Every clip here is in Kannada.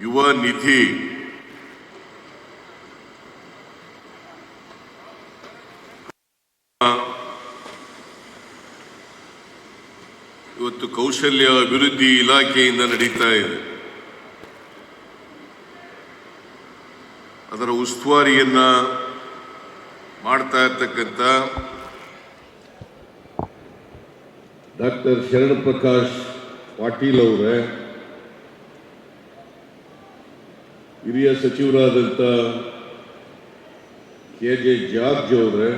ಯುವ ನಿಧಿ. ಇವತ್ತು ಕೌಶಲ್ಯ ಅಭಿವೃದ್ಧಿ ಇಲಾಖೆಯಿಂದ ನಡೀತಾ ಇದೆ. ಅದರ ಉಸ್ತುವಾರಿಯನ್ನ ಮಾಡ್ತಾ ಇರ್ತಕ್ಕಂಥ ಡಾಕ್ಟರ್ ಶರಣ್ ಪ್ರಕಾಶ್ ಪಾಟೀಲ್ ಅವರೇ ಹಿರಿಯ ಸಚಿವರಾದಂಥ ಕೆ ಜೆ ಜಾರ್ಜ್ ಅವರೇ,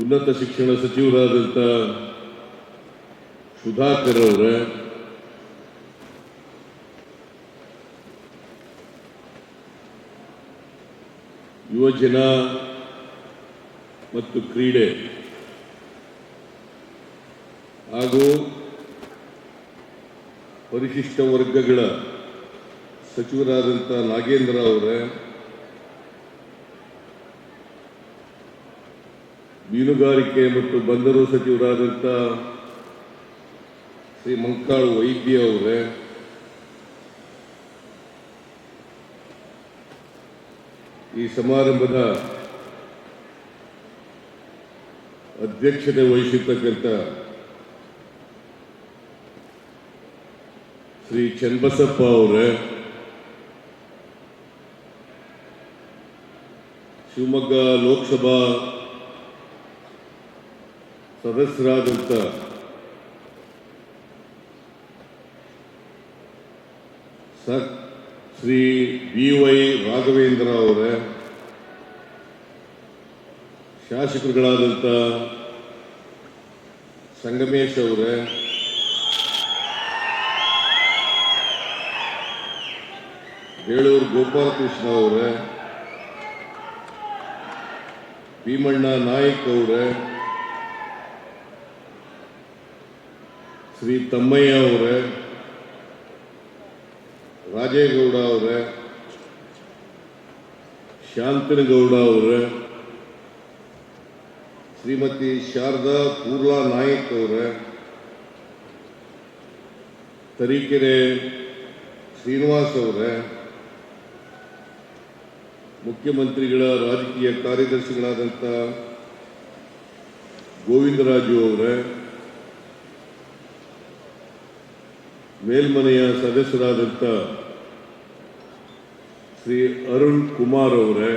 ಉನ್ನತ ಶಿಕ್ಷಣ ಸಚಿವರಾದಂಥ ಸುಧಾಕರ್ ಅವರೇ ಯುವಜನ ಮತ್ತು ಕ್ರೀಡೆ ಹಾಗೂ ಪರಿಶಿಷ್ಟ ವರ್ಗಗಳ ಸಚಿವರಾದಂಥ ನಾಗೇಂದ್ರ ಅವರೇ, ಮೀನುಗಾರಿಕೆ ಮತ್ತು ಬಂದರು ಸಚಿವರಾದಂಥ ಶ್ರೀ ಮಂಕಾಳು ವೈದ್ಯ ಅವರೇ, ಈ ಸಮಾರಂಭದ ಅಧ್ಯಕ್ಷತೆ ವಹಿಸಿರ್ತಕ್ಕಂಥ ಶ್ರೀ ಚನ್ನಬಸಪ್ಪ ಅವರೇ ಶಿವಮೊಗ್ಗ ಲೋಕಸಭಾ ಸದಸ್ಯರಾದಂಥ ಶ್ರೀ ಬಿ ವೈ ರಾಘವೇಂದ್ರ ಅವರೇ ಶಾಸಕರುಗಳಾದಂಥ ಸಂಗಮೇಶ್ ಅವರೇ ಬೇಳೂರು ಗೋಪಾಲಕೃಷ್ಣ ಅವರೇ, ಭೀಮಣ್ಣ ನಾಯಕ್ ಅವರೇ, ಶ್ರೀ ತಮ್ಮಯ್ಯ ಅವರೇ, ರಾಜೇಗೌಡ ಅವರೇ, ಶಾಂತನಗೌಡ ಅವರೇ, ಶ್ರೀಮತಿ ಶಾರದಾ ಪೂರ್ಲಾ ನಾಯಕ್ ಅವರೇ, ತರೀಕೆರೆ ಶ್ರೀನಿವಾಸ್ ಅವರೇ ಮುಖ್ಯಮಂತ್ರಿಗಳ ರಾಜಕೀಯ ಕಾರ್ಯದರ್ಶಿಗಳಾದಂಥ ಗೋವಿಂದರಾಜು ಅವರೇ, ಮೇಲ್ಮನೆಯ ಸದಸ್ಯರಾದಂಥ ಶ್ರೀ ಅರುಣ್ ಕುಮಾರ್ ಅವರೇ,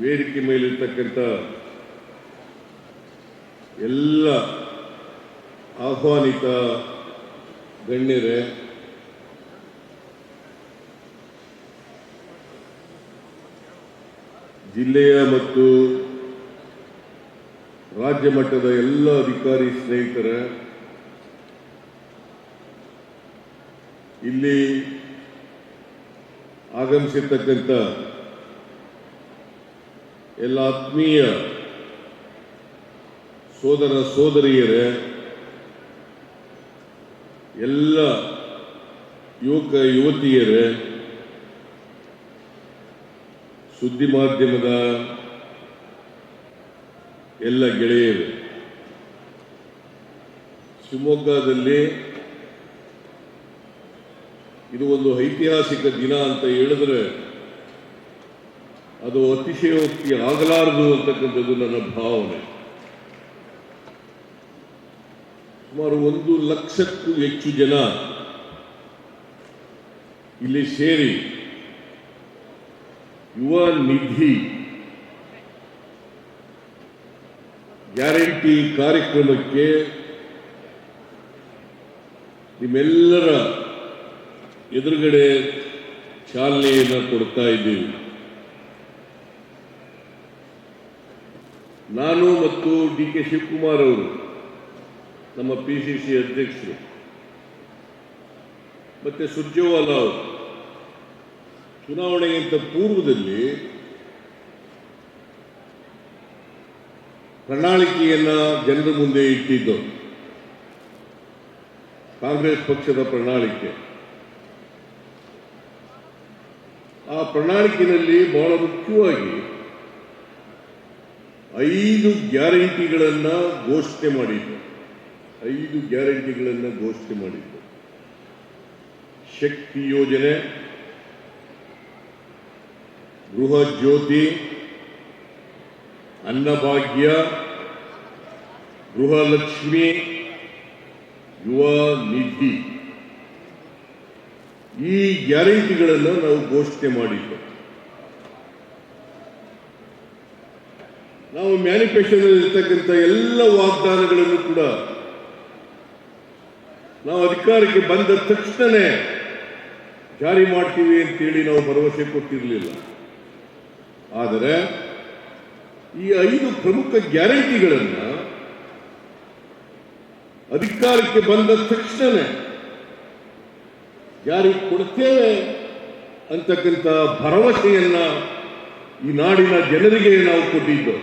ವೇದಿಕೆ ಮೇಲಿರ್ತಕ್ಕಂಥ ಎಲ್ಲ ಆಹ್ವಾನಿತ ಗಣ್ಯರೇ ಜಿಲ್ಲೆಯ ಮತ್ತು ರಾಜ್ಯ ಮಟ್ಟದ ಎಲ್ಲ ಅಧಿಕಾರಿ ಸ್ನೇಹಿತರ, ಇಲ್ಲಿ ಆಗಮಿಸಿರ್ತಕ್ಕಂಥ ಎಲ್ಲ ಆತ್ಮೀಯ ಸೋದರ ಸೋದರಿಯರೇ, ಎಲ್ಲ ಯುವಕ ಯುವತಿಯರೇ ಸುದ್ದಿ ಮಾಧ್ಯಮದ ಎಲ್ಲ ಗೆಳೆಯರು, ಶಿವಮೊಗ್ಗದಲ್ಲಿ ಇದು ಒಂದು ಐತಿಹಾಸಿಕ ದಿನ ಅಂತ ಹೇಳಿದ್ರೆ ಅದು ಅತಿಶಯೋಕ್ತಿ ಆಗಲಾರದು ಅಂತಕ್ಕಂಥದ್ದು ನನ್ನ ಭಾವನೆ. ಸುಮಾರು ಒಂದು ಲಕ್ಷಕ್ಕೂ ಹೆಚ್ಚು ಜನ ಇಲ್ಲಿ ಸೇರಿ ಯುವ ನಿಧಿ. ಗ್ಯಾರಂಟಿ ಕಾರ್ಯಕ್ರಮಕ್ಕೆ ನಿಮ್ಮೆಲ್ಲರ ಎದುರುಗಡೆ ಚಾಲನೆಯನ್ನು ಕೊಡ್ತಾ ಇದ್ದೀವಿ. ನಾನು ಮತ್ತು ಡಿ ಕೆ ಶಿವಕುಮಾರ್ ಅವರು, ನಮ್ಮ ಪಿ ಸಿ ಸಿ ಅಧ್ಯಕ್ಷರು, ಮತ್ತೆ ಸುರ್ಜೇವಾಲಾ ಅವರು ಚುನಾವಣೆಗಿಂತ ಪೂರ್ವದಲ್ಲಿ ಪ್ರಣಾಳಿಕೆಯನ್ನ ಜನರ ಮುಂದೆ ಇಟ್ಟಿದ್ದು ಕಾಂಗ್ರೆಸ್ ಪಕ್ಷದ ಪ್ರಣಾಳಿಕೆ. ಆ ಪ್ರಣಾಳಿಕೆಯಲ್ಲಿ ಬಹಳ ಮುಖ್ಯವಾಗಿ ಐದು ಗ್ಯಾರಂಟಿಗಳನ್ನ ಘೋಷಣೆ ಮಾಡಿದ್ದು ಐದು ಗ್ಯಾರಂಟಿಗಳನ್ನ ಘೋಷಣೆ ಮಾಡಿದ್ದು ಶಕ್ತಿ ಯೋಜನೆ ಗೃಹ ಜ್ಯೋತಿ ಅನ್ನಭಾಗ್ಯ, ಗೃಹಲಕ್ಷ್ಮಿ, ಯುವ ನಿಧಿ. ಈ ಗ್ಯಾರಂಟಿಗಳನ್ನು ನಾವು ಘೋಷಣೆ ಮಾಡಿದ್ದು ನಾವು ಮ್ಯಾನಿಫೆಸ್ಟೋದಲ್ಲಿ ಇರ್ತಕ್ಕಂಥ ಎಲ್ಲ ವಾಗ್ದಾನಗಳನ್ನು ಕೂಡ ನಾವು ಅಧಿಕಾರಕ್ಕೆ ಬಂದ ತಕ್ಷಣನೇ ಜಾರಿ ಮಾಡ್ತೀವಿ ಅಂತೇಳಿ ನಾವು ಭರವಸೆ ಕೊಟ್ಟಿರಲಿಲ್ಲ. ಆದರೆ ಈ ಐದು ಪ್ರಮುಖ ಗ್ಯಾರಂಟಿಗಳನ್ನು ಅಧಿಕಾರಕ್ಕೆ ಬಂದ ತಕ್ಷಣನೇ ಜಾರಿ ಕೊಡ್ತೇವೆ ಅಂತಕ್ಕಂಥ ಭರವಸೆಯನ್ನ ಈ ನಾಡಿನ ಜನರಿಗೆ ನಾವು ಕೊಟ್ಟಿದ್ದು.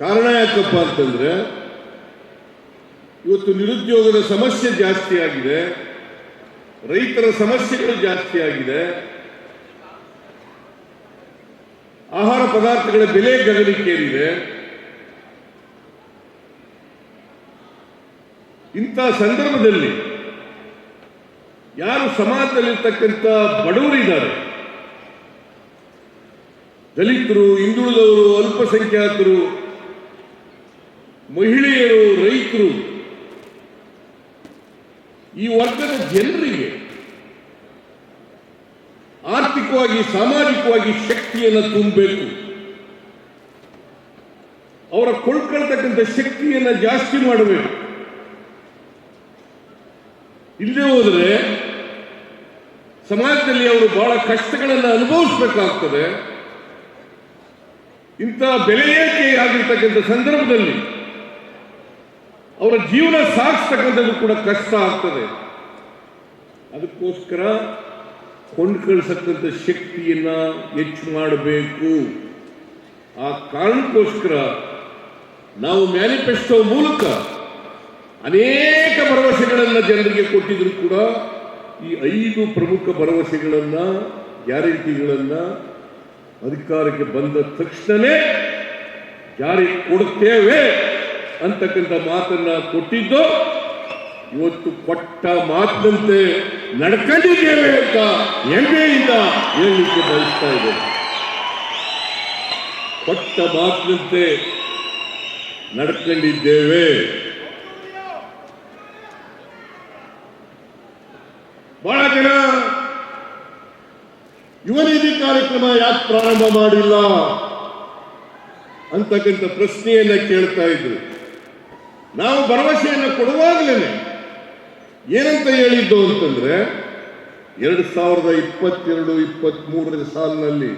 ಕಾರಣ ಯಾಕಪ್ಪ ಅಂತಂದ್ರೆ ಇವತ್ತು ನಿರುದ್ಯೋಗದ ಸಮಸ್ಯೆ ಜಾಸ್ತಿ ಆಗಿದೆ, ರೈತರ ಸಮಸ್ಯೆಗಳು ಜಾಸ್ತಿ ಆಗಿದೆ ಆಹಾರ ಪದಾರ್ಥಗಳ ಬೆಲೆ ಗಗನಕ್ಕೇರಿದೆ. ಇಂಥ ಸಂದರ್ಭದಲ್ಲಿ ಯಾರು ಸಮಾಜದಲ್ಲಿರ್ತಕ್ಕಂಥ ಬಡವರಿದ್ದಾರೆ ದಲಿತರು, ಹಿಂದುಳಿದವರು, ಅಲ್ಪಸಂಖ್ಯಾತರು, ಮಹಿಳೆಯರು, ರೈತರು, ಈ ವರ್ಗದ ಜನರಿಗೆ ಆರ್ಥಿಕವಾಗಿ, ಸಾಮಾಜಿಕವಾಗಿ ಶಕ್ತಿಯನ್ನು ತುಂಬಬೇಕು. ಅವರ ಕೊಳ್ಕೊಳ್ತಕ್ಕಂಥ ಶಕ್ತಿಯನ್ನು ಜಾಸ್ತಿ ಮಾಡಬೇಕು. ಇಲ್ಲದೆ ಹೋದರೆ ಸಮಾಜದಲ್ಲಿ ಅವರು ಬಹಳ ಕಷ್ಟಗಳನ್ನು ಅನುಭವಿಸಬೇಕಾಗ್ತದೆ. ಇಂಥ ಬೆಲೆ ಏಕೆ ಆಗಿರ್ತಕ್ಕಂಥ ಸಂದರ್ಭದಲ್ಲಿ ಅವರ ಜೀವನ ಸಾಗಿಸ್ತಕ್ಕಂಥದ್ದು ಕೂಡ ಕಷ್ಟ ಆಗ್ತದೆ. ಅದಕ್ಕೋಸ್ಕರ ಕೊಂಡ್ಕಳಿಸತಕ್ಕಂಥ ಶಕ್ತಿಯನ್ನ ಹೆಚ್ಚು ಮಾಡಬೇಕು. ಆ ಕಾರಣಕ್ಕೋಸ್ಕರ ನಾವು ಮ್ಯಾನಿಫೆಸ್ಟೋ ಮೂಲಕ ಅನೇಕ ಭರವಸೆಗಳನ್ನು ಜನರಿಗೆ ಕೊಟ್ಟಿದ್ರು ಕೂಡ ಈ ಐದು ಪ್ರಮುಖ ಭರವಸೆಗಳನ್ನು, ಗ್ಯಾರಂಟಿಗಳನ್ನು ಅಧಿಕಾರಕ್ಕೆ ಬಂದ ತಕ್ಷಣವೇ ಜಾರಿ ಕೊಡುತ್ತೇವೆ ಅಂತಕ್ಕಂಥ ಮಾತನ್ನ ಕೊಟ್ಟಿದ್ದು ಇವತ್ತು ಕೊಟ್ಟ ಮಾತಿನಂತೆ ನಡ್ಕೊಂಡಿದ್ದೇವೆ ಅಂತ ಹೆಮ್ಮೆಯಿಂದ ಹೇಳಲಿಕ್ಕೆ ಬಯಸ್ತಾ ಇದೆ. ಕೊಟ್ಟ ಮಾತಿನಂತೆ ನಡ್ಕೊಂಡಿದ್ದೇವೆ ಬಹಳ ಜನ ಯುವ ನಿಧಿ ಕಾರ್ಯಕ್ರಮ ಯಾಕೆ ಪ್ರಾರಂಭ ಮಾಡಿಲ್ಲ ಅಂತಕ್ಕಂಥ ಪ್ರಶ್ನೆಯನ್ನ ಕೇಳ್ತಾ ಇದ್ರು. ನಾವು ಭರವಸೆಯನ್ನು ಕೊಡುವಾಗಲೇ ಏನಂತ ಹೇಳಿದ್ದು ಅಂತಂದ್ರೆ ಎರಡು ಸಾವಿರದ ಇಪ್ಪತ್ತೆರಡು ಇಪ್ಪತ್ತ್ ಮೂರರ ಸಾಲಿನಲ್ಲಿ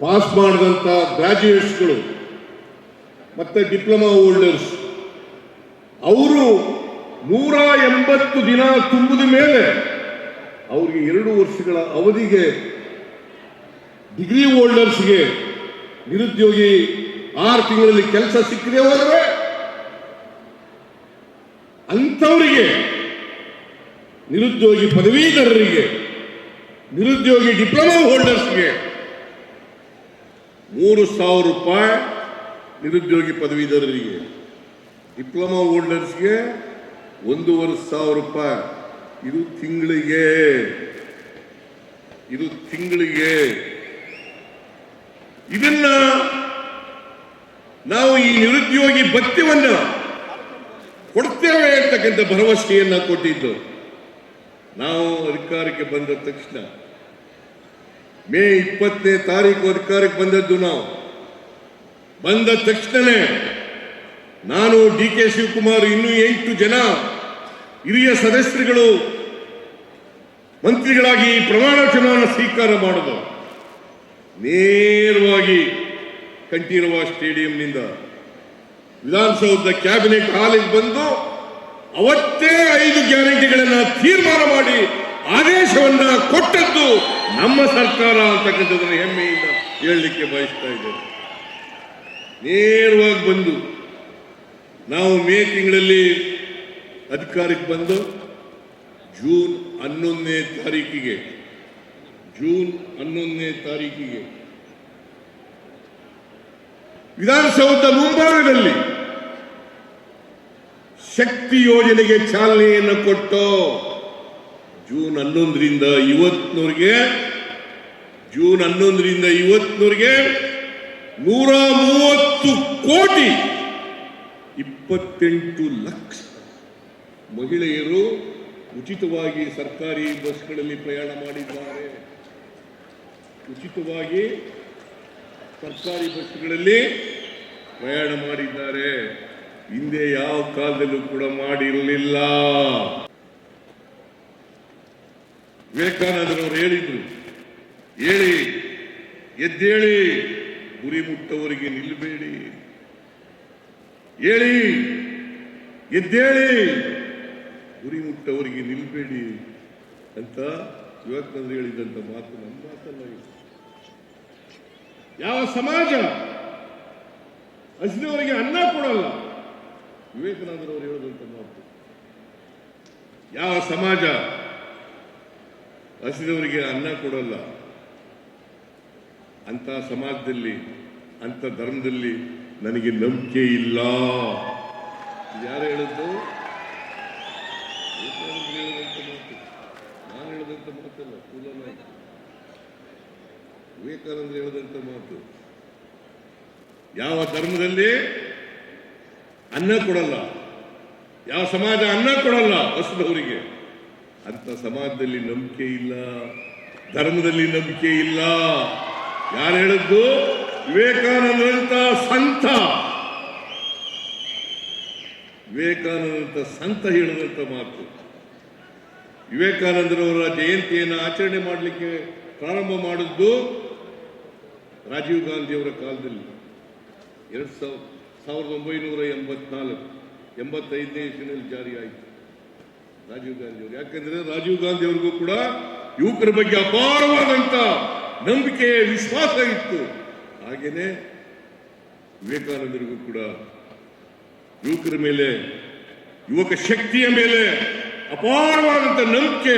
ಪಾಸ್ ಮಾಡಿದಂಥ ಗ್ರಾಜ್ಯುಯೇಟ್ಸ್ಗಳು ಮತ್ತೆ ಡಿಪ್ಲೊಮಾ ಹೋಲ್ಡರ್ಸ್, ಅವರು ನೂರ ಎಂಬತ್ತು ದಿನ ತುಂಬಿದ ಮೇಲೆ ಅವರಿಗೆ ಎರಡು ವರ್ಷಗಳ ಅವಧಿಗೆ ಡಿಗ್ರಿ ಹೋಲ್ಡರ್ಸ್ಗೆ ನಿರುದ್ಯೋಗಿ ಆರು ತಿಂಗಳಲ್ಲಿ ಕೆಲಸ ಸಿಕ್ಕಿದೆ ಹೋದರೆ ಅಂಥವರಿಗೆ ನಿರುದ್ಯೋಗಿ ಪದವೀಧರರಿಗೆ, ನಿರುದ್ಯೋಗಿ ಡಿಪ್ಲೊಮಾ ಹೋಲ್ಡರ್ಸ್ಗೆ ಮೂರು ಸಾವಿರ ರೂಪಾಯಿ ನಿರುದ್ಯೋಗಿ ಪದವೀಧರರಿಗೆ ಡಿಪ್ಲೊಮಾ ಹೋಲ್ಡರ್ಸ್ಗೆ ಒಂದೂವರೆ ಸಾವಿರ ರೂಪಾಯಿ. ಇದು ತಿಂಗಳಿಗೆ ಇದು ತಿಂಗಳಿಗೆ. ಇದನ್ನ ನಾವು ಈ ನಿರುದ್ಯೋಗಿ ಭತ್ಯವನ್ನು ಕೊಡ್ತೇವೆ ಅಂತಕ್ಕಂಥ ಭರವಸೆಯನ್ನ ಕೊಟ್ಟಿದ್ದು. ನಾವು ಅಧಿಕಾರಕ್ಕೆ ಬಂದ ತಕ್ಷಣ ಮೇ ಇಪ್ಪತ್ತನೇ ತಾರೀಕು ಅಧಿಕಾರಕ್ಕೆ ಬಂದದ್ದು ನಾವು. ಬಂದ ತಕ್ಷಣನೇ ನಾನು ಡಿ ಕೆ ಶಿವಕುಮಾರ್ ಇನ್ನೂ ಎಂಟು ಜನ ಹಿರಿಯ ಸದಸ್ಯರುಗಳು ಮಂತ್ರಿಗಳಾಗಿ ಪ್ರಮಾಣ ಚುನಾವಣ ಸ್ವೀಕಾರ ಮಾಡೋದು ನೇರವಾಗಿ ಕಂಠೀರವ ಸ್ಟೇಡಿಯಂನಿಂದ ವಿಧಾನಸೌಧದ ಕ್ಯಾಬಿನೆಟ್ ಹಾಲಿಗೆ ಬಂದು ಅವತ್ತೇ ಐದು ಗ್ಯಾರಂಟಿಗಳನ್ನ ತೀರ್ಮಾನ ಮಾಡಿ ಆದೇಶವನ್ನ ಕೊಟ್ಟದ್ದು ನಮ್ಮ ಸರ್ಕಾರ ಅಂತಕ್ಕಂಥದ್ದನ್ನು ಹೆಮ್ಮೆಯಿಂದ ಹೇಳಲಿಕ್ಕೆ ಬಯಸ್ತಾ ಇದ್ದೇನೆ. ನೇರವಾಗಿ ಬಂದು ನಾವು ಮೇ ತಿಂಗಳಲ್ಲಿ ಅಧಿಕಾರಕ್ಕೆ ಬಂದು ಜೂನ್ ಹನ್ನೊಂದನೇ ತಾರೀಕಿಗೆ, ಜೂನ್ ಹನ್ನೊಂದನೇ ತಾರೀಕಿಗೆ ವಿಧಾನಸೌಧ ಮುಂಭಾಗದಲ್ಲಿ ಶಕ್ತಿ ಯೋಜನೆಗೆ ಚಾಲನೆಯನ್ನು ಕೊಟ್ಟು ಜೂನ್ ಹನ್ನೊಂದರಿಂದ ಇವತ್ತಿನವರೆಗೆ ಜೂನ್ ಹನ್ನೊಂದರಿಂದ ಇವತ್ತಿನವರೆಗೆ ನೂರ ಮೂವತ್ತು ಕೋಟಿ ಇಪ್ಪತ್ತೆಂಟು ಲಕ್ಷ ಮಹಿಳೆಯರು ಉಚಿತವಾಗಿ ಸರ್ಕಾರಿ ಬಸ್ಗಳಲ್ಲಿ ಪ್ರಯಾಣ ಮಾಡಿದ್ದಾರೆ. ಉಚಿತವಾಗಿ ಸರ್ಕಾರಿ ಬಸ್ಗಳಲ್ಲಿ ಪ್ರಯಾಣ ಮಾಡಿದ್ದಾರೆ. ಹಿಂದೆ ಯಾವ ಕಾಲದಲ್ಲೂ ಕೂಡ ಮಾಡಿರಲಿಲ್ಲ. ವಿವೇಕಾನಂದರವರು ಹೇಳಿದ್ರು, ಹೇಳಿ, ಎದ್ದೇಳಿ, ಗುರಿ ಮುಟ್ಟವರಿಗೆ ನಿಲ್ಲಬೇಡಿ. ಹೇಳಿ, ಎದ್ದೇಳಿ, ಗುರಿ ಮುಟ್ಟವರಿಗೆ ನಿಲ್ಬೇಡಿ ಅಂತ ವಿವೇಕಾನಂದರು ಹೇಳಿದಂತ ಮಾತು ನಮ್ಮ ಮಾತಲ್ಲ ಯಾವ ಸಮಾಜ ಹಸಿದವರಿಗೆ ಅನ್ನ ಕೊಡಲ್ಲ. ವಿವೇಕಾನಂದರವರು ಹೇಳಿದಂತ ಮಾತು. ಯಾವ ಸಮಾಜ ಹಸಿದವರಿಗೆ ಅನ್ನ ಕೊಡಲ್ಲ ಅಂತ ಸಮಾಜದಲ್ಲಿ ಅಂತ ಧರ್ಮದಲ್ಲಿ ನನಗೆ ನಂಬಿಕೆ ಇಲ್ಲ. ಯಾರು ಹೇಳಿದ್ದು ನಾನು ಹೇಳಿದಂತ ಮಾತಲ್ಲ ವಿವೇಕಾನಂದ ಹೇಳಿದಂತ ಮಾತು. ಯಾವ ಧರ್ಮದಲ್ಲಿ ಅನ್ನ ಕೊಡಲ್ಲ. ಯಾವ ಸಮಾಜ ಅನ್ನ ಕೊಡಲ್ಲ ಹೊಸದವರಿಗೆ ಅಂತ ಸಮಾಜದಲ್ಲಿ ನಂಬಿಕೆ ಇಲ್ಲ. ಧರ್ಮದಲ್ಲಿ ನಂಬಿಕೆ ಇಲ್ಲ. ಯಾರು ಹೇಳದ್ದು ವಿವೇಕಾನಂದರಂತ ಸಂತ. ವಿವೇಕಾನಂದ ಸಂತ ಹೇಳಿದಂತ ಮಾತು. ವಿವೇಕಾನಂದರವರ ಜಯಂತಿಯನ್ನು ಆಚರಣೆ ಮಾಡಲಿಕ್ಕೆ ಪ್ರಾರಂಭ ಮಾಡಿದ್ದು ರಾಜೀವ್ ಗಾಂಧಿಯವರ ಕಾಲದಲ್ಲಿ. ಎರಡು ಸಾವಿರ ಸಾವಿರದ ಒಂಬೈನೂರ ಎಂಬತ್ನಾಲ್ಕು ಎಂಬತ್ತೈದನೇ ಇಸ್ವಿನಲ್ಲಿ ಜಾರಿ ಆಯಿತು ರಾಜೀವ್ ಗಾಂಧಿ ಅವರು ಯಾಕಂದ್ರೆ ರಾಜೀವ್ ಗಾಂಧಿ ಅವ್ರಿಗೂ ಕೂಡ ಯುವಕರ ಬಗ್ಗೆ ಅಪಾರವಾದಂತ ನಂಬಿಕೆ, ವಿಶ್ವಾಸ ಇತ್ತು. ಹಾಗೇನೆ ವಿವೇಕಾನಂದರಿಗೂ ಕೂಡ ಯುವಕರ ಮೇಲೆ, ಯುವಕ ಶಕ್ತಿಯ ಮೇಲೆ ಅಪಾರವಾದಂತ ನಂಬಿಕೆ,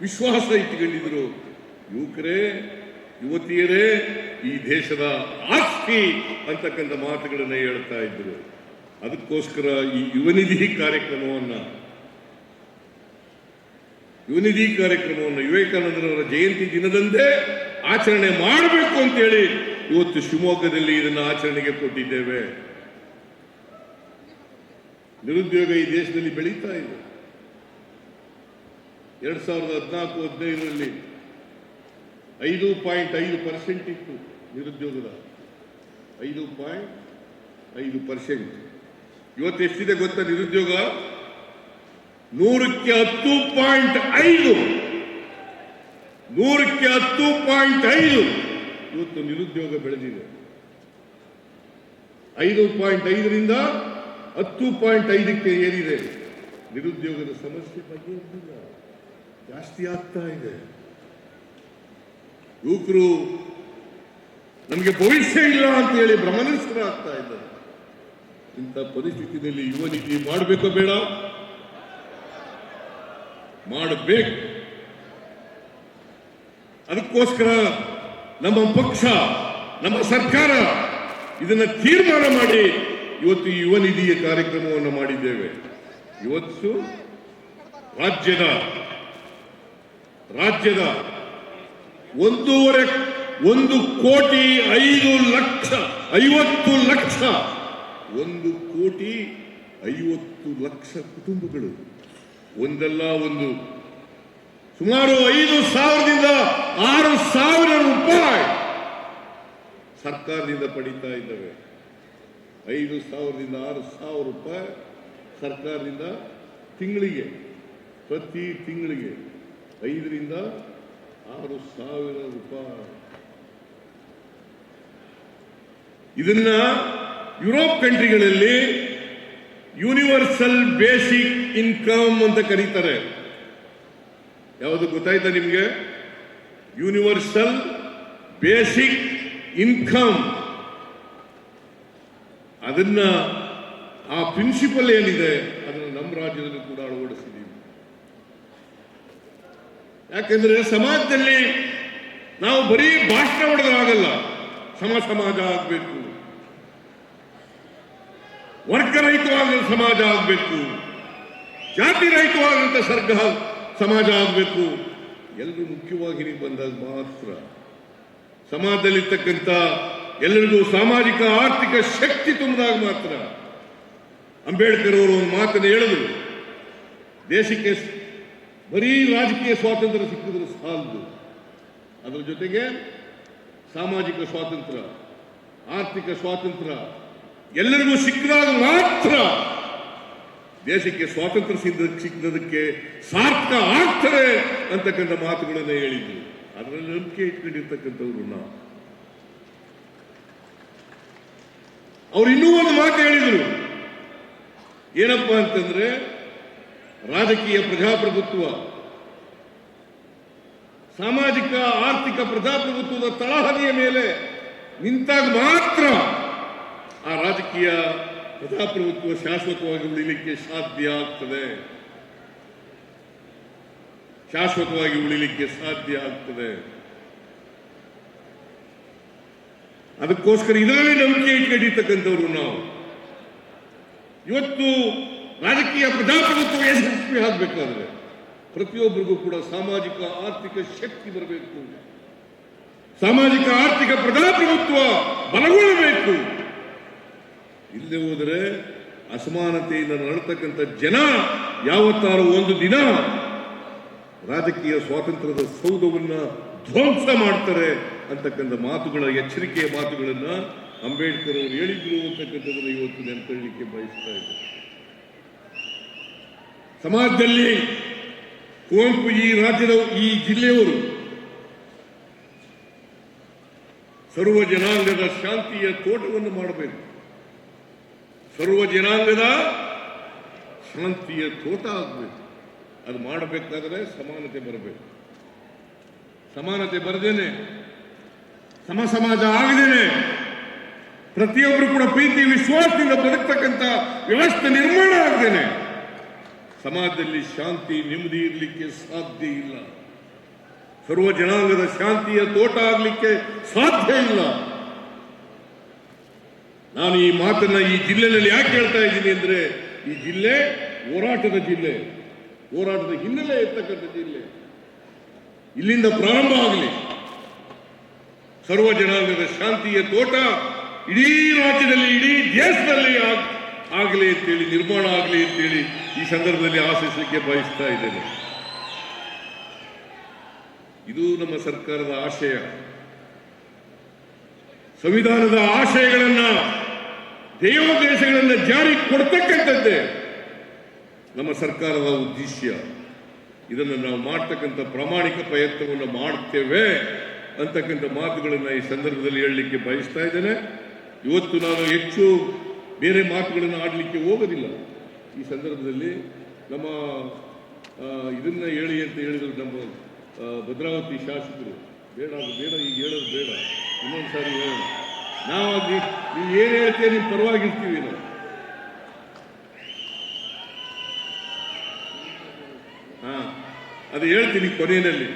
ವಿಶ್ವಾಸ ಇಟ್ಟುಕೊಂಡಿದ್ರು. ಯುವಕರೇ ಯುವತಿಯರೇ, ಈ ದೇಶದ ಆಸ್ತಿ ಅಂತಕ್ಕಂಥ ಮಾತುಗಳನ್ನು ಹೇಳ್ತಾ ಇದ್ರು. ಅದಕ್ಕೋಸ್ಕರ ಈ ಯುವನಿಧಿ ಕಾರ್ಯಕ್ರಮವನ್ನ, ಯುವನಿಧಿ ಕಾರ್ಯಕ್ರಮವನ್ನು ವಿವೇಕಾನಂದರವರ ಜಯಂತಿ ದಿನದಂದೇ ಆಚರಣೆ ಮಾಡಬೇಕು ಅಂತೇಳಿ ಇವತ್ತು ಶಿವಮೊಗ್ಗದಲ್ಲಿ ಇದನ್ನು ಆಚರಣೆಗೆ ಕೊಟ್ಟಿದ್ದೇವೆ. ನಿರುದ್ಯೋಗ ಈ ದೇಶದಲ್ಲಿ ಬೆಳೀತಾ ಇದೆ. ಎರಡ್ ಸಾವಿರದ ಹದಿನಾಲ್ಕು, ಹದಿನೈದರಲ್ಲಿ ಐದು ಪಾಯಿಂಟ್ ಐದು ಪರ್ಸೆಂಟ್ ಇತ್ತು ನಿರುದ್ಯೋಗದ. ಐದು ಪಾಯಿಂಟ್ ಐದು ಪರ್ಸೆಂಟ್ ಇವತ್ತು ಎಷ್ಟಿದೆ ಗೊತ್ತಾ ನಿರುದ್ಯೋಗ? ನೂರಕ್ಕೆ ಹತ್ತು ಪಾಯಿಂಟ್ ಐದು. ನೂರಕ್ಕೆ ಹತ್ತು ಪಾಯಿಂಟ್ ಐದು. ಇವತ್ತು ನಿರುದ್ಯೋಗ ಬೆಳೆದಿದೆ. ಐದು ಪಾಯಿಂಟ್ ಐದರಿಂದ ಹತ್ತು ಪಾಯಿಂಟ್ ಐದಕ್ಕೆ ಏರಿದೆ. ನಿರುದ್ಯೋಗದ ಸಮಸ್ಯೆ ಬಗ್ಗೆ ಜಾಸ್ತಿ ಆಗ್ತಾ ಇದೆ. ಯುವಕರು ನಮಗೆ ಭವಿಷ್ಯ ಇಲ್ಲ ಅಂತ ಹೇಳಿ ಆಗ್ತಾ ಇದ್ದಾರೆ. ಇಂಥ ಪರಿಸ್ಥಿತಿಯಲ್ಲಿ ಯುವ ನಿಧಿ ಮಾಡಬೇಕೋ ಬೇಡ? ಮಾಡಬೇಕು. ಅದಕ್ಕೋಸ್ಕರ ನಮ್ಮ ಪಕ್ಷ, ನಮ್ಮ ಸರ್ಕಾರ ಇದನ್ನ ತೀರ್ಮಾನ ಮಾಡಿ ಇವತ್ತು ಯುವ ನಿಧಿಯ ಕಾರ್ಯಕ್ರಮವನ್ನು ಮಾಡಿದ್ದೇವೆ. ಇವತ್ತು ರಾಜ್ಯದ ರಾಜ್ಯದ ಒಂದೂವರೆ, ಒಂದು ಕೋಟಿ ಐದು ಲಕ್ಷ, ಐವತ್ತು ಲಕ್ಷ, ಒಂದು ಕೋಟಿ ಐವತ್ತು ಲಕ್ಷ ಕುಟುಂಬಗಳು. ಒಂದಲ್ಲ ಒಂದು. ಸುಮಾರು ಐದು ಸಾವಿರದಿಂದ ಆರು ಸಾವಿರ ರೂಪಾಯಿ ಸರ್ಕಾರದಿಂದ ಪಡೀತಾ ಇದ್ದಾವೆ. ಐದು ಸಾವಿರದಿಂದ ಆರು ಸಾವಿರ ರೂಪಾಯಿ ಸರ್ಕಾರದಿಂದ ತಿಂಗಳಿಗೆ, ಪ್ರತಿ ತಿಂಗಳಿಗೆ ಐದರಿಂದ ಆರು ಸಾವಿರ ರೂಪಾಯಿ. ಇದನ್ನ ಯುರೋಪ್ ಕಂಟ್ರಿಗಳಲ್ಲಿ ಯೂನಿವರ್ಸಲ್ ಬೇಸಿಕ್ ಇನ್ಕಮ್ ಅಂತ ಕರೀತಾರೆ. ಯಾವುದು ಗೊತ್ತಾಯ್ತಾ ನಿಮಗೆ? Universal basic income. ಅದನ್ನ ಆ ಪ್ರಿನ್ಸಿಪಲ್ ಏನಿದೆ, ಅದನ್ನು ನಮ್ಮ ರಾಜ್ಯದಲ್ಲೂ ಕೂಡ ಅಳವಡಿಸಿದ್ದೀವಿ ಯಾಕೆಂದ್ರೆ ಸಮಾಜದಲ್ಲಿ ನಾವು ಬರೀ ಭಾಷಣ ಹೊಡೆದಾಗಲ್ಲ ಸಮ ಸಮಾಜ ಆಗಬೇಕು. ವರ್ಗರಹಿತವಾದ ಸಮಾಜ ಆಗಬೇಕು. ಜಾತಿ ರಹಿತವಾದಂಥ ಸರ್ಗ ಸಮಾಜ ಆಗಬೇಕು. ಎಲ್ಲರೂ ಮುಖ್ಯವಾಗಿ ಬಂದಾಗ ಮಾತ್ರ ಸಮಾಜದಲ್ಲಿರ್ತಕ್ಕಂಥ ಎಲ್ಲರಿಗೂ ಸಾಮಾಜಿಕ, ಆರ್ಥಿಕ ಶಕ್ತಿ ತುಂಬಿದಾಗ ಮಾತ್ರ ಅಂಬೇಡ್ಕರ್ ಅವರು ಒಂದು ಮಾತನ್ನು ಹೇಳಿದ್ರು. ದೇಶಕ್ಕೆ ಬರೀ ರಾಜಕೀಯ ಸ್ವಾತಂತ್ರ್ಯ ಸಿಕ್ಕಿದ್ರೆ ಸಾಲದು. ಅದರ ಜೊತೆಗೆ ಸಾಮಾಜಿಕ ಸ್ವಾತಂತ್ರ್ಯ, ಆರ್ಥಿಕ ಸ್ವಾತಂತ್ರ್ಯ ಎಲ್ಲರಿಗೂ ಸಿಕ್ಕಿದಾಗ ಮಾತ್ರ ದೇಶಕ್ಕೆ ಸ್ವಾತಂತ್ರ್ಯ ಸಿದ್ಧ ಸಿಕ್ಕದಕ್ಕೆ ಸಾರ್ಥಕ ಆಗ್ತದೆ ಅಂತಕ್ಕಂಥ ಮಾತುಗಳನ್ನು ಹೇಳಿದ್ರು. ಅದರಲ್ಲಿ ನಂಬಿಕೆ ಇಟ್ಕೊಂಡಿರ್ತಕ್ಕಂಥವ್ರು ನಾವು. ಅವ್ರು ಇನ್ನೂ ಒಂದು ಮಾತು ಹೇಳಿದ್ರು. ಏನಪ್ಪಾ ಅಂತಂದ್ರೆ ರಾಜಕೀಯ ಪ್ರಜಾಪ್ರಭುತ್ವ, ಸಾಮಾಜಿಕ, ಆರ್ಥಿಕ ಪ್ರಜಾಪ್ರಭುತ್ವದ ತಳಹದಿಯ ಮೇಲೆ ನಿಂತಾಗ ಮಾತ್ರ ಆ ರಾಜಕೀಯ ಪ್ರಜಾಪ್ರಭುತ್ವ ಶಾಶ್ವತವಾಗಿ ಉಳಿಲಿಕ್ಕೆ ಸಾಧ್ಯ ಆಗ್ತದೆ. ಶಾಶ್ವತವಾಗಿ ಉಳಿಲಿಕ್ಕೆ ಸಾಧ್ಯ ಆಗ್ತದೆ. ಅದಕ್ಕೋಸ್ಕರ ಇದರಲ್ಲಿ ನಂಬಿಕೆ ಇಟ್ಕೊಂಡಿರ್ತಕ್ಕಂಥವ್ರು ನಾವು. ಇವತ್ತು ರಾಜಕೀಯ ಪ್ರಜಾಪ್ರಭುತ್ವ ಯಶಸ್ವಿ ಆಗಬೇಕಾದ್ರೆ ಪ್ರತಿಯೊಬ್ಬರಿಗೂ ಕೂಡ ಸಾಮಾಜಿಕ ಆರ್ಥಿಕ ಶಕ್ತಿ ಬರಬೇಕು. ಸಾಮಾಜಿಕ ಆರ್ಥಿಕ ಪ್ರಜಾಪ್ರಭುತ್ವ ಬಲಗೊಳ್ಳಬೇಕು. ಇಲ್ಲಿ ಹೋದರೆ ಅಸಮಾನತೆಯಿಂದ ನರಳತಕ್ಕಂಥ ಜನ ಯಾವತ್ತಾರು ಒಂದು ದಿನ ರಾಜಕೀಯ ಸ್ವಾತಂತ್ರ್ಯದ ಸೌಧವನ್ನ ಧ್ವಂಸ ಮಾಡ್ತಾರೆ ಅಂತಕ್ಕಂಥ ಮಾತುಗಳ, ಎಚ್ಚರಿಕೆಯ ಮಾತುಗಳನ್ನ ಅಂಬೇಡ್ಕರ್ ಅವರು ಹೇಳಿದ್ರು ಅಂತಕ್ಕಂಥದ್ದನ್ನು ಇವತ್ತು ನೆನಪಲಿಕ್ಕೆ ಬಯಸ್ತಾ ಇದ್ದಾರೆ ಸಮಾಜದಲ್ಲಿ ಕುವೆಂಪು ಈ ರಾಜ್ಯದ ಈ ಜಿಲ್ಲೆಯವರು ಸರ್ವ ಜನಾಂಗದ ಶಾಂತಿಯ ತೋಟವನ್ನು ಮಾಡಬೇಕು. ಸರ್ವ ಜನಾಂಗದ ಶಾಂತಿಯ ತೋಟ ಆಗಬೇಕು. ಅದು ಮಾಡಬೇಕಾದ್ರೆ ಸಮಾನತೆ ಬರಬೇಕು. ಸಮಾನತೆ ಬರದೇನೆ ಸಮ ಸಮಾಜ ಆಗದೇನೆ ಪ್ರತಿಯೊಬ್ಬರು ಕೂಡ ಪ್ರೀತಿ, ವಿಶ್ವಾಸದಿಂದ ಬದುಕ್ತಕ್ಕಂಥ ವ್ಯವಸ್ಥೆ ನಿರ್ಮಾಣ ಆಗದೇನೆ. ಸಮಾಜದಲ್ಲಿ ಶಾಂತಿ ನೆಮ್ಮದಿ ಇರಲಿಕ್ಕೆ ಸಾಧ್ಯ ಇಲ್ಲ. ಸರ್ವ ಜನಾಂಗದ ಶಾಂತಿಯ ತೋಟ ಆಗಲಿಕ್ಕೆ ಸಾಧ್ಯ ಇಲ್ಲ. ನಾನು ಈ ಮಾತನ್ನ ಈ ಜಿಲ್ಲೆಯಲ್ಲಿ ಯಾಕೆ ಹೇಳ್ತಾ ಇದ್ದೀನಿ ಅಂದ್ರೆ, ಈ ಜಿಲ್ಲೆ ಹೋರಾಟದ ಜಿಲ್ಲೆ, ಹೋರಾಟದ ಹಿನ್ನೆಲೆ ಇರ್ತಕ್ಕಂಥ ಜಿಲ್ಲೆ. ಇಲ್ಲಿಂದ ಪ್ರಾರಂಭ ಆಗಲಿ. ಸರ್ವ ಜನಾಂಗದ ಶಾಂತಿಯ ತೋಟ ಇಡೀ ರಾಜ್ಯದಲ್ಲಿ, ಇಡೀ ದೇಶದಲ್ಲಿ ಆಗಲಿ ಅಂತೇಳಿ, ನಿರ್ಮಾಣ ಆಗಲಿ ಅಂತೇಳಿ ಈ ಸಂದರ್ಭದಲ್ಲಿ ಆಶಿಸಲಿಕ್ಕೆ ಬಯಸ್ತಾ ಇದ್ದೇನೆ. ಇದು ನಮ್ಮ ಸರ್ಕಾರದ ಆಶಯ. ಸಂವಿಧಾನದ ಆಶಯಗಳನ್ನ ದೇವೋದ್ದೇಶಗಳನ್ನ ಜಾರಿ ಕೊಡ್ತಕ್ಕಂಥದ್ದೇ ನಮ್ಮ ಸರ್ಕಾರದ ಉದ್ದೇಶ ಇದನ್ನು ನಾವು ಮಾಡ್ತಕ್ಕಂಥ ಪ್ರಾಮಾಣಿಕ ಪ್ರಯತ್ನವನ್ನು ಮಾಡ್ತೇವೆ ಅಂತಕ್ಕಂಥ ಮಾತುಗಳನ್ನು ಈ ಸಂದರ್ಭದಲ್ಲಿ ಹೇಳಲಿಕ್ಕೆ ಬಯಸ್ತಾ ಇದ್ದೇನೆ. ಇವತ್ತು ನಾನು ಹೆಚ್ಚು ಬೇರೆ ಮಾತುಗಳನ್ನು ಆಡಲಿಕ್ಕೆ ಹೋಗೋದಿಲ್ಲ. ಈ ಸಂದರ್ಭದಲ್ಲಿ ನಮ್ಮ ಇದನ್ನ ಹೇಳಿ ಅಂತ ಹೇಳಿದ್ರು ನಮ್ಮ ಭದ್ರಾವತಿ ಶಾಸಕರು. ಬೇಡ, ಅದು ಬೇಡ, ಈಗ ಹೇಳೋದು ಬೇಡ. ಇನ್ನೊಂದು ಸಾರಿ ಹೇಳೋಣ. ನಾವು ನೀವು ಏನು ಹೇಳ್ತೀವಿ ನೀವು ಪರವಾಗಿರ್ತೀವಿ ನಾವು. ಹಾ, ಅದು ಹೇಳ್ತೀನಿ ಕೊನೆಯಲ್ಲಿ.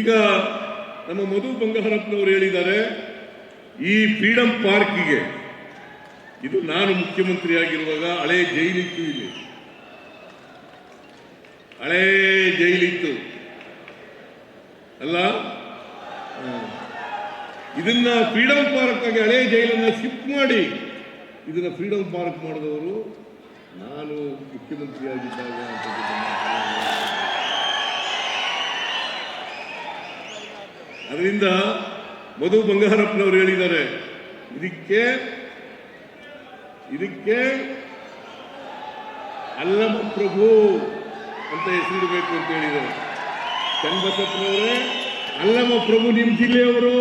ಈಗ ನಮ್ಮ ಮಧು ಬಂಗಾರಪ್ಪನವರು ಹೇಳಿದ್ದಾರೆ, ಈ ಫ್ರೀಡಂ ಪಾರ್ಕಿಗೆ ಇದು ನಾನು ಮುಖ್ಯಮಂತ್ರಿ ಆಗಿರುವಾಗ ಹಳೆ ಜೈಲಿತ್ತು ಇಲ್ಲಿ. ಹಳೆ ಜೈಲಿತ್ತು. ಅಲ್ಲ. ಇದನ್ನ ಫ್ರೀಡಂ ಪಾರ್ಕ್ ಆಗಿ ಹಳೆ ಜೈಲನ್ನ ಶಿಫ್ಟ್ ಮಾಡಿ ಇದನ್ನ ಫ್ರೀಡಂ ಪಾರ್ಕ್ ಮಾಡಿದವರು ನಾನು ಮುಖ್ಯಮಂತ್ರಿ ಆಗಿದ್ದಾಗ ಅದರಿಂದ ಮಧು ಬಂಗಾರಪ್ಪನವರು ಹೇಳಿದ್ದಾರೆ, ಇದಕ್ಕೆ ಇದಕ್ಕೆ ಅಲ್ಲಮ ಪ್ರಭು ಅಂತ ಹೆಸರಿಡಬೇಕು ಅಂತ ಹೇಳಿದ್ದಾರೆ. ಚನ್ನಬಸಪ್ಪನವರೇ ಅಲ್ಲಮ ಪ್ರಭು ನಿಮ್ಮ ಜಿಲ್ಲೆಯವರು,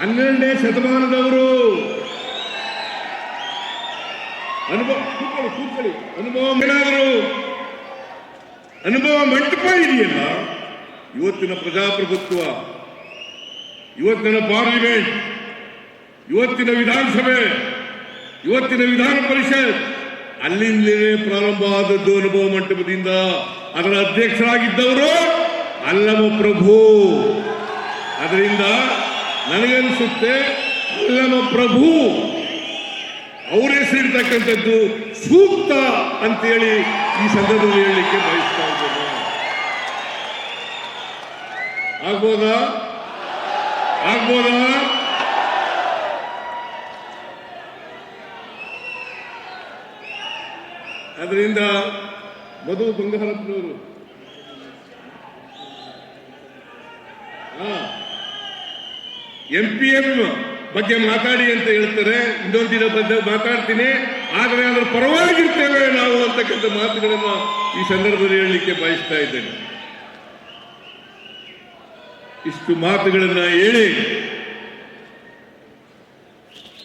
ಹನ್ನೆರಡನೇ ಶತಮಾನದವರು. ಅನುಭವ, ಕೂತ್ಕೊಳ್ಳಿ ಕೂತ್ಕೊಳ್ಳಿ. ಅನುಭವ ಏನಾದರೂ ಅನುಭವ ಮಂಟಪ ಇದೆಯಲ್ಲ, ಇವತ್ತಿನ ಪ್ರಜಾಪ್ರಭುತ್ವ, ಇವತ್ತಿನ ಪಾರ್ಲಿಮೆಂಟ್, ಇವತ್ತಿನ ವಿಧಾನಸಭೆ. ಇವತ್ತಿನ ವಿಧಾನ ಪರಿಷತ್, ಅಲ್ಲಿಂದಲೇ ಪ್ರಾರಂಭ ಆದದ್ದು ಅನುಭವ ಮಂಟಪದಿಂದ ಅದರ ಅಧ್ಯಕ್ಷರಾಗಿದ್ದವರು ಅಲ್ಲಮ ಪ್ರಭು. ಅದರಿಂದ ನನಗನ್ಸುತ್ತೆ ಅಲ್ಲಮ ಪ್ರಭು ಅವರ ಹೆಸರಿರ್ತಕ್ಕಂಥದ್ದು ಸೂಕ್ತ ಅಂತೇಳಿ ಈ ಸಂದರ್ಭದಲ್ಲಿ ಹೇಳಲಿಕ್ಕೆ ಬಯಸ್ತಾ ಇದ್ದೇನೆ. ಆಗ್ಬೋದಾ? ಆಗ್ಬೋದಾ? ಅದರಿಂದ ಮಧು ಬಂಗಾರಪ್ಪನವರು ಎಂ ಪಿ ಎಂ ಬಗ್ಗೆ ಮಾತಾಡಿ ಅಂತ ಹೇಳ್ತಾರೆ. ಇನ್ನೊಂದು ದಿನ ಬಂದ ಮಾತಾಡ್ತೀನಿ. ಆದರೆ ಅದರ ಪರವಾಗಿರ್ತೇವೆ ನಾವು ಅಂತಕ್ಕಂಥ ಮಾತುಗಳನ್ನು ಈ ಸಂದರ್ಭದಲ್ಲಿ ಹೇಳಲಿಕ್ಕೆ ಬಯಸ್ತಾ ಇದ್ದೇನೆ. ಇಷ್ಟು ಮಾತುಗಳನ್ನು ಹೇಳಿ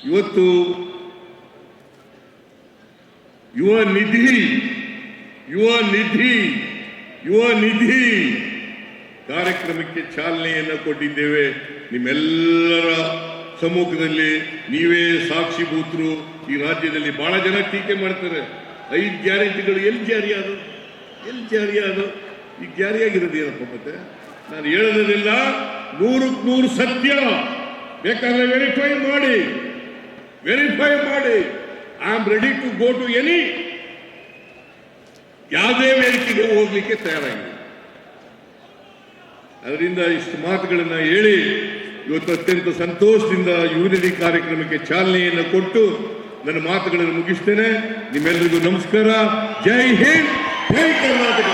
ಇವತ್ತು ಯುವ ನಿಧಿ ಯುವ ನಿಧಿ ಯುವ ನಿಧಿ. ಕಾರ್ಯಕ್ರಮಕ್ಕೆ ಚಾಲನೆಯನ್ನು ಕೊಟ್ಟಿದ್ದೇವೆ. ನಿಮ್ಮೆಲ್ಲರ ಸಮ್ಮುಖದಲ್ಲಿ ನೀವೇ ಸಾಕ್ಷಿಭೂತರು ಈ ರಾಜ್ಯದಲ್ಲಿ ಬಹಳ ಜನ ಟೀಕೆ ಮಾಡ್ತಾರೆ. ಐದು ಗ್ಯಾರಂಟಿಗಳು ಎಲ್ಲಿ ಜಾರಿಯಾದವು ಎಲ್ಲಿ ಜಾರಿಯಾದವು ಈ ಜಾರಿಯಾಗಿರೋದು ಏನಪ್ಪ ಮತ್ತೆ? ನಾನು ಹೇಳೋದಿಲ್ಲ ನೂರಕ್ಕೆ ನೂರು ಸತ್ಯ. ಬೇಕಾದ್ರೆ ವೆರಿಫೈ ಮಾಡಿ. ವೆರಿಫೈ ಮಾಡಿ. I am ready to go to any ಯಾವುದೇ ವೇದಿಕೆಗೆ ಹೋಗ್ಲಿಕ್ಕೆ ತಯಾರಾಗಿದೆ. ಅದರಿಂದ ಇಷ್ಟು ಮಾತುಗಳನ್ನ ಹೇಳಿ ಇವತ್ತು ಅತ್ಯಂತ ಸಂತೋಷದಿಂದ ಯುವನಿಧಿ ಕಾರ್ಯಕ್ರಮಕ್ಕೆ ಚಾಲನೆಯನ್ನು ಕೊಟ್ಟು ನನ್ನ ಮಾತುಗಳನ್ನು ಮುಗಿಸ್ತೇನೆ. ನಿಮ್ಮೆಲ್ಲರಿಗೂ ನಮಸ್ಕಾರ. ಜೈ ಹಿಂದ್. ಜೈ ಕರ್ನಾಟಕ.